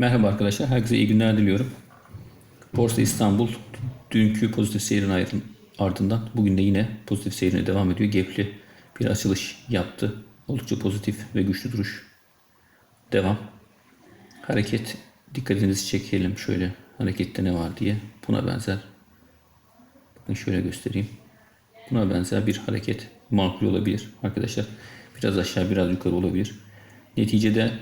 Merhaba arkadaşlar, herkese iyi günler diliyorum. Borsa İstanbul dünkü pozitif seyrin ardından bugün de yine pozitif seyrine devam ediyor. Gepli bir açılış yaptı. Oldukça pozitif ve güçlü duruş. Devam. Hareket dikkatinizi çekelim şöyle harekette ne var diye. Buna benzer. Bakın şöyle göstereyim. Buna benzer bir hareket makul olabilir arkadaşlar. Biraz aşağı biraz yukarı olabilir. Neticede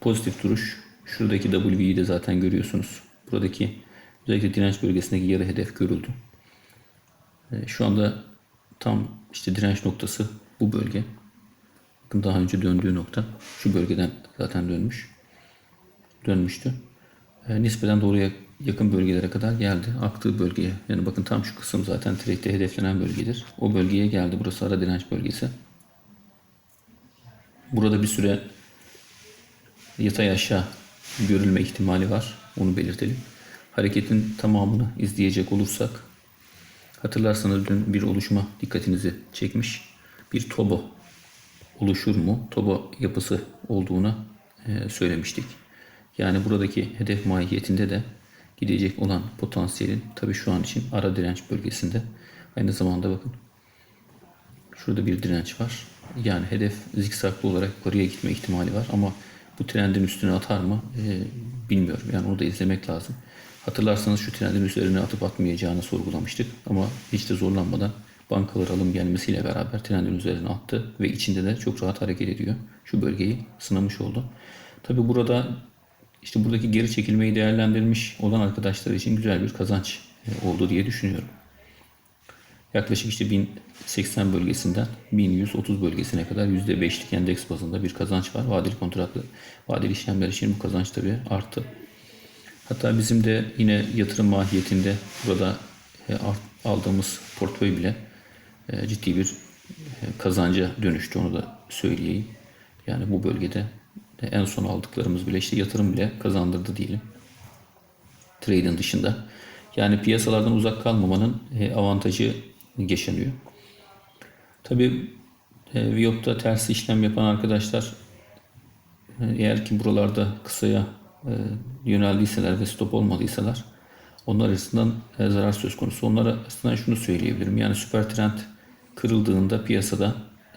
pozitif duruş. Şuradaki W'yi de zaten görüyorsunuz. Buradaki özellikle direnç bölgesindeki yarı hedef görüldü. E, Şu anda tam işte direnç noktası bu bölge. Bakın daha önce döndüğü nokta şu bölgeden zaten dönmüş. Dönmüştü. E, nispeten doğruya yakın bölgelere kadar geldi. Aktığı bölgeye. Yani bakın tam şu kısım zaten trade'de hedeflenen bölgedir. O bölgeye geldi. Burası ara direnç bölgesi. Burada bir süre yatay aşağı görülme ihtimali var. Onu belirtelim. Hareketin tamamını izleyecek olursak hatırlarsanız dün bir oluşma dikkatinizi çekmiş. Bir tobo oluşur mu? Tobo yapısı olduğuna e, söylemiştik. Yani buradaki hedef mahiyetinde de gidecek olan potansiyelin tabii şu an için ara direnç bölgesinde. Aynı zamanda bakın Şurada bir direnç var. Yani hedef zikzaklı olarak yukarıya gitme ihtimali var ama bu trendin üstüne atar mı Ee, bilmiyorum. Yani onu da izlemek lazım. Hatırlarsanız şu trendin üzerine atıp atmayacağını sorgulamıştık ama hiç de zorlanmadan bankalar alım gelmesiyle beraber trendin üzerine attı ve içinde de çok rahat hareket ediyor. Şu bölgeyi sınamış oldu. Tabi burada işte buradaki geri çekilmeyi değerlendirmiş olan arkadaşlar için güzel bir kazanç e, oldu diye düşünüyorum. Yaklaşık işte 1080 bölgesinden 1130 bölgesine kadar %5'lik endeks bazında bir kazanç var. Vadeli kontratlı, vadeli işlemler için bu kazanç tabii arttı. Hatta bizim de yine yatırım mahiyetinde burada e, aldığımız portföy bile e, ciddi bir e, kazanca dönüştü onu da söyleyeyim. Yani bu bölgede de en son aldıklarımız bile işte yatırım bile kazandırdı diyelim trade'in dışında. Yani piyasalardan uzak kalmamanın avantajı yaşanıyor. Tabii e, Viyop'ta ters işlem yapan arkadaşlar e, eğer ki buralarda kısaya e, yöneldiyseler ve stop olmadıysalar onlar açısından e, zarar söz konusu. Onlara açısından şunu söyleyebilirim. Yani süper trend kırıldığında piyasada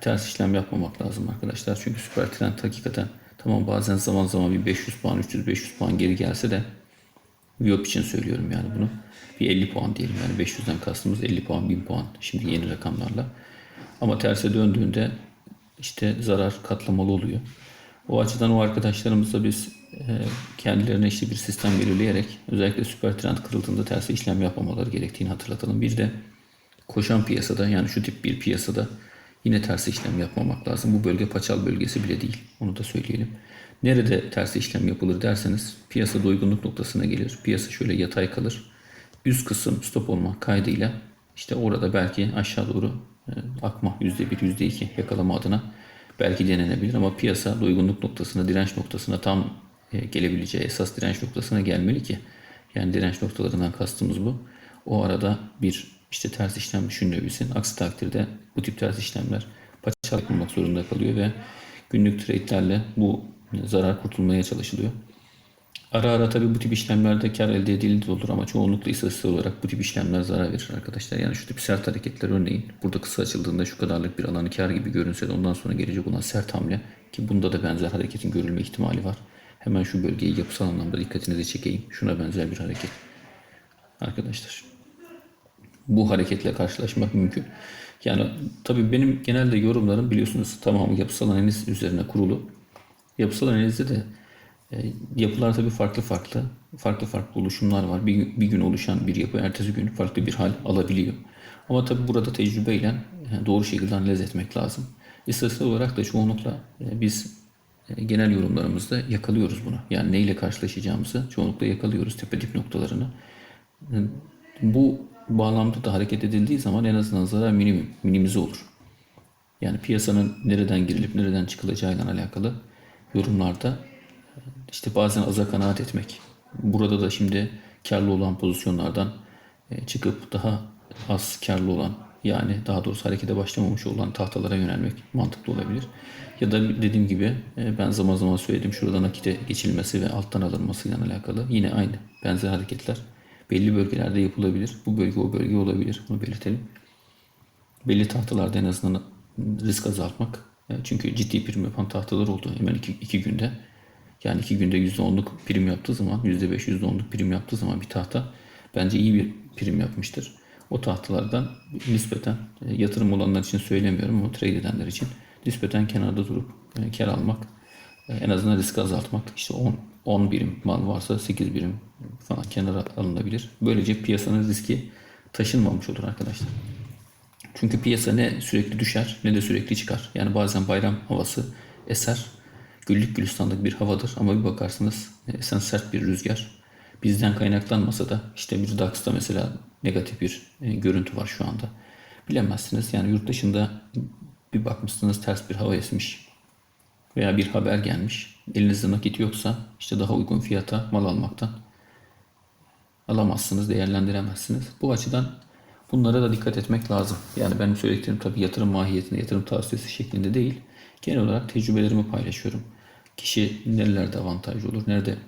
ters işlem yapmamak lazım arkadaşlar. Çünkü süper trend hakikaten tamam bazen zaman zaman bir 500 puan 300-500 puan geri gelse de Viyop için söylüyorum yani bunu. Bir 50 puan diyelim yani 500'den kastımız 50 puan 1000 puan şimdi yeni rakamlarla. Ama terse döndüğünde işte zarar katlamalı oluyor. O açıdan o arkadaşlarımızla biz e, kendilerine işte bir sistem belirleyerek özellikle süper trend kırıldığında terse işlem yapmamaları gerektiğini hatırlatalım. Bir de koşan piyasada yani şu tip bir piyasada yine ters işlem yapmamak lazım. Bu bölge paçal bölgesi bile değil. Onu da söyleyelim. Nerede ters işlem yapılır derseniz piyasa doygunluk noktasına gelir. Piyasa şöyle yatay kalır. Üst kısım stop olma kaydıyla işte orada belki aşağı doğru e, akma %1, %2 yakalama adına belki denenebilir ama piyasa doygunluk noktasına, direnç noktasına tam e, gelebileceği esas direnç noktasına gelmeli ki yani direnç noktalarından kastımız bu. O arada bir işte ters işlem düşünülebilsin. Aksi takdirde bu tip ters işlemler paçal yapılmak zorunda kalıyor ve günlük trade'lerle bu zarar kurtulmaya çalışılıyor. Ara ara tabii bu tip işlemlerde kar elde edildi de olur ama çoğunlukla istatistik olarak bu tip işlemler zarar verir arkadaşlar. Yani şu tip sert hareketler örneğin burada kısa açıldığında şu kadarlık bir alanı kar gibi görünse de ondan sonra gelecek olan sert hamle ki bunda da benzer hareketin görülme ihtimali var. Hemen şu bölgeyi yapısal anlamda dikkatinizi çekeyim. Şuna benzer bir hareket. Arkadaşlar bu hareketle karşılaşmak mümkün. Yani tabii benim genelde yorumlarım biliyorsunuz tamamı yapısal analiz üzerine kurulu. Yapısal analizde de e, yapılar tabii farklı farklı. Farklı farklı oluşumlar var. Bir, bir gün oluşan bir yapı ertesi gün farklı bir hal alabiliyor. Ama tabii burada tecrübeyle doğru şekilde analiz etmek lazım. İstatistik olarak da çoğunlukla e, biz e, genel yorumlarımızda yakalıyoruz bunu. Yani neyle karşılaşacağımızı çoğunlukla yakalıyoruz tepe dip noktalarını. Bu bağlamda da hareket edildiği zaman en azından zarar minimum, minimize olur. Yani piyasanın nereden girilip nereden çıkılacağıyla alakalı yorumlarda işte bazen aza kanaat etmek. Burada da şimdi karlı olan pozisyonlardan e, çıkıp daha az karlı olan yani daha doğrusu harekete başlamamış olan tahtalara yönelmek mantıklı olabilir. Ya da dediğim gibi e, ben zaman zaman söyledim şurada nakite geçilmesi ve alttan alınmasıyla alakalı yine aynı benzer hareketler belli bölgelerde yapılabilir. Bu bölge o bölge olabilir. Bunu belirtelim. Belli tahtalarda en azından risk azaltmak. E, Çünkü ciddi prim yapan tahtalar oldu hemen iki, iki günde. Yani iki günde %10'luk prim yaptığı zaman, %5, %10'luk prim yaptığı zaman bir tahta bence iyi bir prim yapmıştır. O tahtalardan nispeten e, yatırım olanlar için söylemiyorum ama trade edenler için nispeten kenarda durup e, kar almak, e, en azından riski azaltmak. İşte 10, 10 birim mal varsa 8 birim falan kenara alınabilir. Böylece piyasanın riski taşınmamış olur arkadaşlar. Çünkü piyasa ne sürekli düşer ne de sürekli çıkar. Yani bazen bayram havası eser. Güllük gülistanlık bir havadır ama bir bakarsınız esen sert bir rüzgar. Bizden kaynaklanmasa da işte bir DAX'ta mesela negatif bir e, görüntü var şu anda. Bilemezsiniz yani yurt dışında bir bakmışsınız ters bir hava esmiş veya bir haber gelmiş. Elinizde nakit yoksa işte daha uygun fiyata mal almaktan alamazsınız, değerlendiremezsiniz. Bu açıdan bunlara da dikkat etmek lazım. Yani benim söylediklerim tabii yatırım mahiyetinde, yatırım tavsiyesi şeklinde değil. Genel olarak tecrübelerimi paylaşıyorum. Kişi nerelerde avantajlı olur, nerede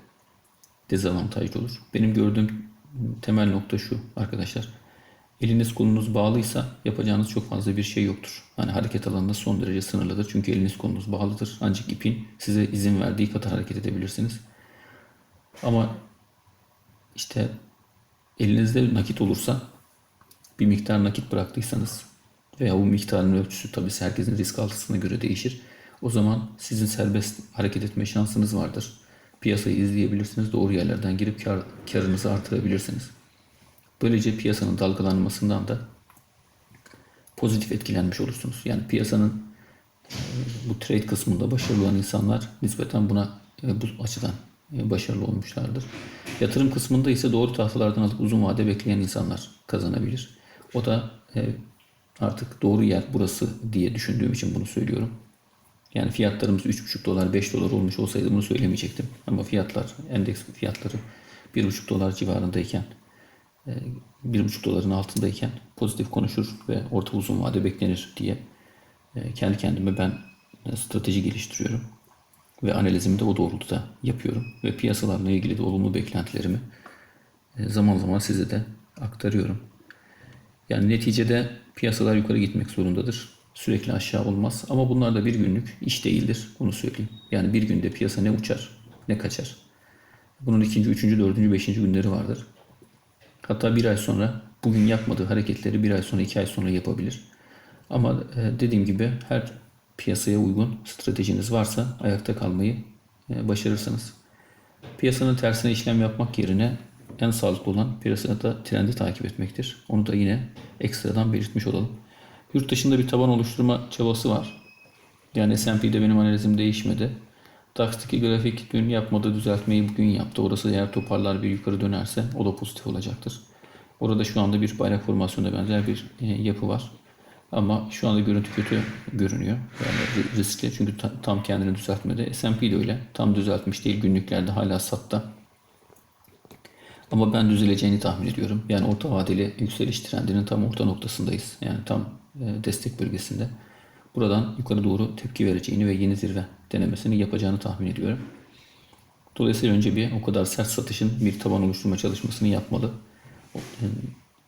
dezavantajlı olur. Benim gördüğüm temel nokta şu arkadaşlar. Eliniz kolunuz bağlıysa yapacağınız çok fazla bir şey yoktur. Hani hareket alanında son derece sınırlıdır. Çünkü eliniz kolunuz bağlıdır. Ancak ipin size izin verdiği kadar hareket edebilirsiniz. Ama işte elinizde nakit olursa bir miktar nakit bıraktıysanız veya bu miktarın ölçüsü tabii herkesin risk altısına göre değişir. O zaman sizin serbest hareket etme şansınız vardır. Piyasayı izleyebilirsiniz. Doğru yerlerden girip kar, karınızı artırabilirsiniz. Böylece piyasanın dalgalanmasından da pozitif etkilenmiş olursunuz. Yani piyasanın e, bu trade kısmında başarılı olan insanlar nispeten buna e, bu açıdan e, başarılı olmuşlardır. Yatırım kısmında ise doğru tahtalardan alıp uzun vade bekleyen insanlar kazanabilir. O da artık doğru yer burası diye düşündüğüm için bunu söylüyorum. Yani fiyatlarımız 3,5 dolar 5 dolar olmuş olsaydı bunu söylemeyecektim. Ama fiyatlar endeks fiyatları 1,5 dolar civarındayken 1,5 doların altındayken pozitif konuşur ve orta uzun vade beklenir diye e, kendi kendime ben e, strateji geliştiriyorum. Ve analizimi de o doğrultuda yapıyorum. Ve piyasalarla ilgili de olumlu beklentilerimi e, zaman zaman size de aktarıyorum. Yani neticede piyasalar yukarı gitmek zorundadır. Sürekli aşağı olmaz. Ama bunlar da bir günlük iş değildir. Bunu söyleyeyim. Yani bir günde piyasa ne uçar ne kaçar. Bunun ikinci, üçüncü, dördüncü, beşinci günleri vardır. Hatta bir ay sonra bugün yapmadığı hareketleri bir ay sonra, iki ay sonra yapabilir. Ama e, dediğim gibi her piyasaya uygun stratejiniz varsa ayakta kalmayı e, başarırsınız. Piyasanın tersine işlem yapmak yerine en sağlıklı olan piyasada trendi takip etmektir. Onu da yine ekstradan belirtmiş olalım. Yurt dışında bir taban oluşturma çabası var. Yani S&P'de benim analizim değişmedi. DAX'taki grafik dün yapmadığı düzeltmeyi bugün yaptı. Orası eğer toparlar bir yukarı dönerse o da pozitif olacaktır. Orada şu anda bir bayrak formasyonuna benzer bir e, yapı var. Ama şu anda görüntü kötü görünüyor. Yani riskli çünkü ta, tam kendini düzeltmedi. S&P de öyle. Tam düzeltmiş değil. Günlüklerde hala satta. Ama ben düzeleceğini tahmin ediyorum. Yani orta vadeli yükseliş trendinin tam orta noktasındayız. Yani tam destek bölgesinde. Buradan yukarı doğru tepki vereceğini ve yeni zirve denemesini yapacağını tahmin ediyorum. Dolayısıyla önce bir o kadar sert satışın bir taban oluşturma çalışmasını yapmalı.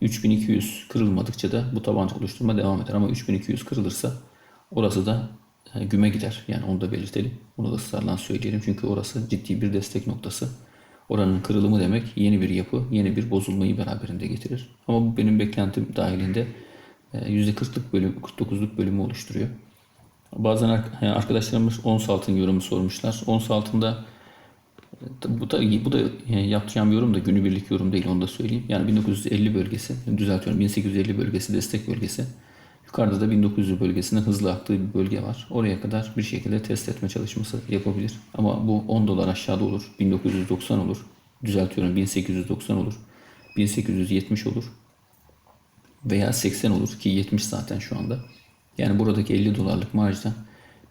3200 kırılmadıkça da bu taban oluşturma devam eder. Ama 3200 kırılırsa orası da e, güme gider. Yani onu da belirtelim. Bunu da ısrarla söyleyelim. Çünkü orası ciddi bir destek noktası. Oranın kırılımı demek yeni bir yapı, yeni bir bozulmayı beraberinde getirir. Ama bu benim beklentim dahilinde %40'lık bölüm, 49'luk bölümü oluşturuyor. Bazen arkadaşlarımız ons altın yorumu sormuşlar. Ons altında bu da bu da yapacağım yorum da günübirlik yorum değil onu da söyleyeyim. Yani 1950 bölgesi, düzeltiyorum 1850 bölgesi destek bölgesi. Yukarıda da 1900 bölgesinde hızlı aktığı bir bölge var. Oraya kadar bir şekilde test etme çalışması yapabilir. Ama bu 10 dolar aşağıda olur. 1990 olur. Düzeltiyorum 1890 olur. 1870 olur veya 80 olur ki 70 zaten şu anda. Yani buradaki 50 dolarlık marjda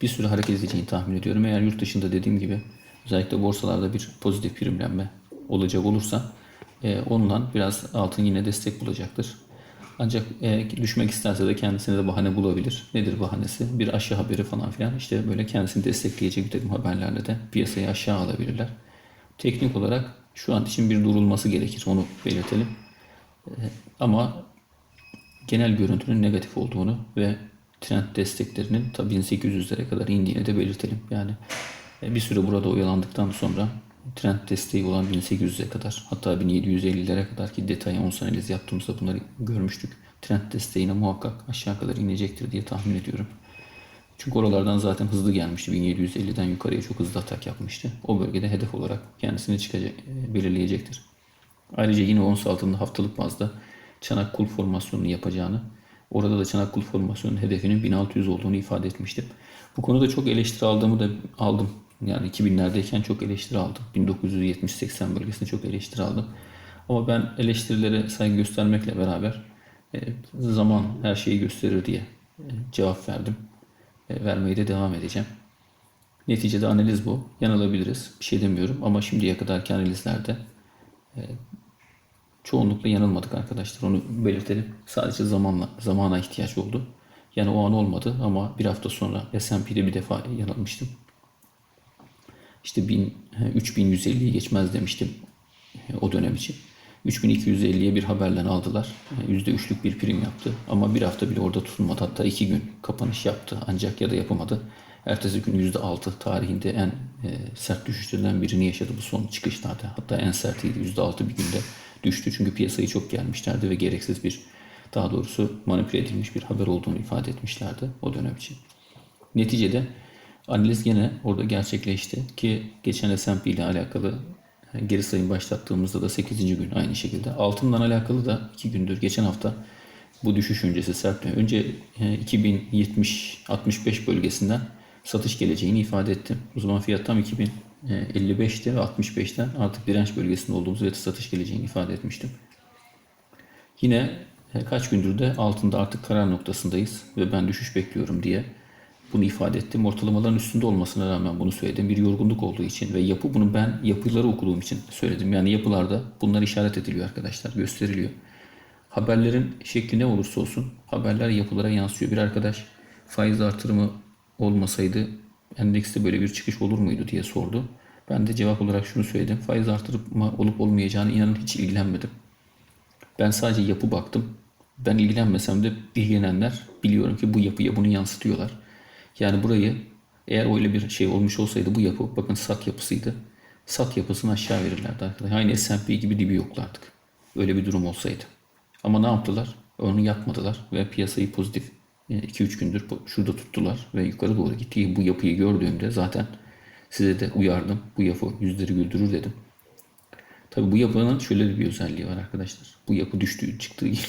bir süre hareket edeceğini tahmin ediyorum. Eğer yurt dışında dediğim gibi özellikle borsalarda bir pozitif primlenme olacak olursa e, onunla biraz altın yine destek bulacaktır. Ancak e, düşmek isterse de kendisine de bahane bulabilir. Nedir bahanesi? Bir aşağı haberi falan filan. İşte böyle kendisini destekleyecek bir takım haberlerle de piyasayı aşağı alabilirler. Teknik olarak şu an için bir durulması gerekir. Onu belirtelim. E, ama genel görüntünün negatif olduğunu ve trend desteklerinin ta 1800'lere kadar indiğini de belirtelim. Yani e, bir süre burada oyalandıktan sonra trend desteği olan 1800'e kadar hatta 1750'lere kadar ki detayı 10 analiz yaptığımızda bunları görmüştük. Trend desteğine muhakkak aşağı kadar inecektir diye tahmin ediyorum. Çünkü oralardan zaten hızlı gelmişti. 1750'den yukarıya çok hızlı atak yapmıştı. O bölgede hedef olarak kendisini çıkacak, e, belirleyecektir. Ayrıca yine ons altında haftalık bazda çanak kul formasyonunu yapacağını, orada da çanak kul formasyonunun hedefinin 1600 olduğunu ifade etmiştim. Bu konuda çok eleştiri aldığımı da aldım. Yani 2000'lerdeyken çok eleştiri aldım. 1970-80 bölgesinde çok eleştiri aldım. Ama ben eleştirilere saygı göstermekle beraber e, zaman her şeyi gösterir diye e, cevap verdim. E, vermeye de devam edeceğim. Neticede analiz bu. Yanılabiliriz. Bir şey demiyorum ama şimdiye kadarki analizlerde çoğunlukla yanılmadık arkadaşlar. Onu belirtelim. Sadece zamanla zamana ihtiyaç oldu. Yani o an olmadı ama bir hafta sonra S&P'de bir defa yanılmıştım. İşte 1000, 3150'yi geçmez demiştim e, o dönem için. 3250'ye bir haberle aldılar. %3'lük bir prim yaptı. Ama bir hafta bile orada tutulmadı. Hatta iki gün kapanış yaptı. Ancak ya da yapamadı. Ertesi gün %6 tarihinde en e, sert düşüşlerden birini yaşadı bu son çıkışlarda. Hatta en sertiydi. %6 bir günde düştü. Çünkü piyasayı çok gelmişlerdi ve gereksiz bir daha doğrusu manipüle edilmiş bir haber olduğunu ifade etmişlerdi o dönem için. Neticede analiz yine orada gerçekleşti ki geçen S&P ile alakalı geri sayım başlattığımızda da 8. gün aynı şekilde. Altından alakalı da 2 gündür geçen hafta bu düşüş öncesi sertme. Önce 2070-65 bölgesinden satış geleceğini ifade ettim. O zaman fiyat tam 2055'te ve 65'ten artık direnç bölgesinde olduğumuz ve satış geleceğini ifade etmiştim. Yine e, kaç gündür de altında artık karar noktasındayız ve ben düşüş bekliyorum diye bunu ifade ettim. Ortalamaların üstünde olmasına rağmen bunu söyledim. Bir yorgunluk olduğu için ve yapı bunu ben yapıları okuduğum için söyledim. Yani yapılarda bunlar işaret ediliyor arkadaşlar, gösteriliyor. Haberlerin şekli ne olursa olsun haberler yapılara yansıyor. Bir arkadaş faiz artırımı olmasaydı endekste böyle bir çıkış olur muydu diye sordu. Ben de cevap olarak şunu söyledim. Faiz artırımı olup olmayacağını inanın hiç ilgilenmedim. Ben sadece yapı baktım. Ben ilgilenmesem de ilgilenenler biliyorum ki bu yapıya bunu yansıtıyorlar. Yani burayı eğer öyle bir şey olmuş olsaydı bu yapı bakın sat yapısıydı. Sat yapısını aşağı verirlerdi arkadaşlar. Aynı S&P gibi dibi yoklardık. Öyle bir durum olsaydı. Ama ne yaptılar? Onu yapmadılar ve piyasayı pozitif 2-3 gündür şurada tuttular ve yukarı doğru gitti. Bu yapıyı gördüğümde zaten size de uyardım. Bu yapı yüzleri güldürür dedim. Tabi bu yapının şöyle bir özelliği var arkadaşlar. Bu yapı düştüğü çıktığı gibi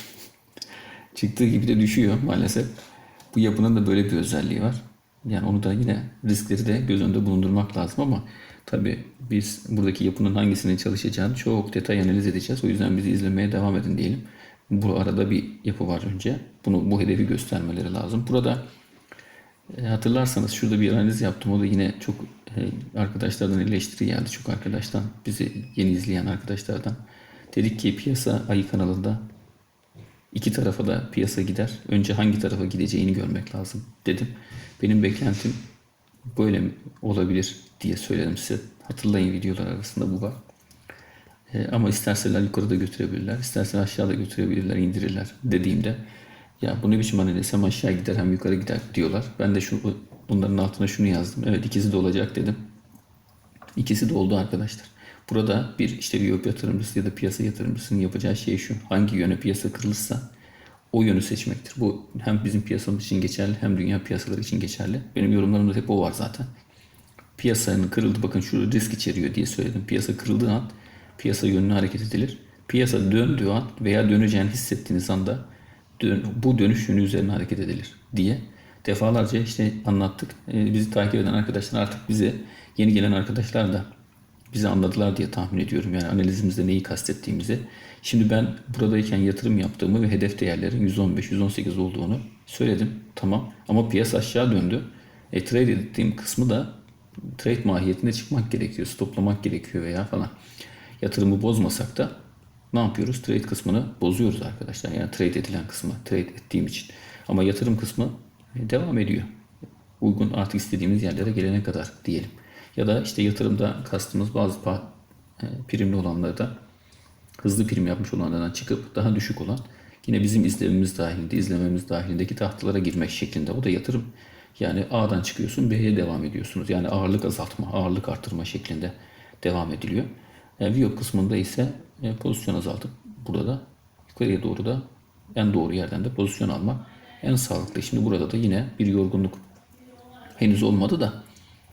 çıktığı gibi de düşüyor maalesef. Bu yapının da böyle bir özelliği var. Yani onu da yine riskleri de göz önünde bulundurmak lazım ama tabi biz buradaki yapının hangisinin çalışacağını çok detay analiz edeceğiz. O yüzden bizi izlemeye devam edin diyelim. Bu arada bir yapı var önce. Bunu bu hedefi göstermeleri lazım. Burada e, hatırlarsanız şurada bir analiz yaptım. O da yine çok e, arkadaşlardan eleştiri geldi. Çok arkadaştan bizi yeni izleyen arkadaşlardan. Dedik ki piyasa ayı kanalında iki tarafa da piyasa gider. Önce hangi tarafa gideceğini görmek lazım dedim. Benim beklentim böyle olabilir diye söyledim size. Hatırlayın videolar arasında bu var. E, ama isterseler yukarıda götürebilirler, isterseler aşağıda götürebilirler, indirirler dediğimde ya bu ne biçim analiz hem aşağı gider hem yukarı gider diyorlar. Ben de şu bunların altına şunu yazdım. Evet ikisi de olacak dedim. İkisi de oldu arkadaşlar. Burada bir işte bir yatırımcısı ya da piyasa yatırımcısının yapacağı şey şu. Hangi yöne piyasa kırılırsa o yönü seçmektir. Bu hem bizim piyasamız için geçerli hem dünya piyasaları için geçerli. Benim yorumlarımda hep o var zaten. Piyasanın kırıldı bakın şu risk içeriyor diye söyledim. Piyasa kırıldığı an piyasa yönüne hareket edilir. Piyasa döndüğü an veya döneceğini hissettiğiniz anda dön, bu dönüş yönü üzerine hareket edilir diye defalarca işte anlattık. E, bizi takip eden arkadaşlar artık bize yeni gelen arkadaşlar da bizi anladılar diye tahmin ediyorum. Yani analizimizde neyi kastettiğimizi. Şimdi ben buradayken yatırım yaptığımı ve hedef değerlerin 115-118 olduğunu söyledim. Tamam. Ama piyasa aşağı döndü. E, trade ettiğim kısmı da trade mahiyetinde çıkmak gerekiyor. Stoplamak gerekiyor veya falan. Yatırımı bozmasak da ne yapıyoruz? Trade kısmını bozuyoruz arkadaşlar. Yani trade edilen kısmı, trade ettiğim için. Ama yatırım kısmı e, devam ediyor. Uygun artık istediğimiz yerlere gelene kadar diyelim. Ya da işte yatırımda kastımız bazı e, primli olanlarda hızlı prim yapmış olanlardan çıkıp daha düşük olan yine bizim izlememiz dahilinde, izlememiz dahilindeki tahtalara girmek şeklinde. O da yatırım. Yani A'dan çıkıyorsun B'ye devam ediyorsunuz. Yani ağırlık azaltma, ağırlık artırma şeklinde devam ediliyor. Yani Viyop kısmında ise e, pozisyon azaltıp burada da yukarıya doğru da en doğru yerden de pozisyon almak en sağlıklı. Şimdi burada da yine bir yorgunluk henüz olmadı da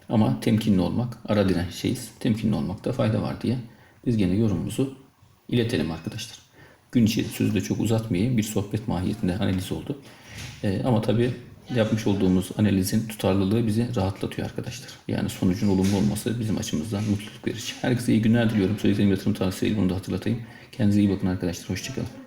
ama temkinli olmak, ara diren şeyiz. Temkinli olmakta fayda var diye biz gene yorumumuzu iletelim arkadaşlar. Gün içi sözü de çok uzatmayayım. Bir sohbet mahiyetinde analiz oldu. Ee, ama tabii yapmış olduğumuz analizin tutarlılığı bizi rahatlatıyor arkadaşlar. Yani sonucun olumlu olması bizim açımızdan mutluluk verici. Herkese iyi günler diliyorum. Söylediğim yatırım tavsiyeyi bunu da hatırlatayım. Kendinize iyi bakın arkadaşlar. Hoşçakalın.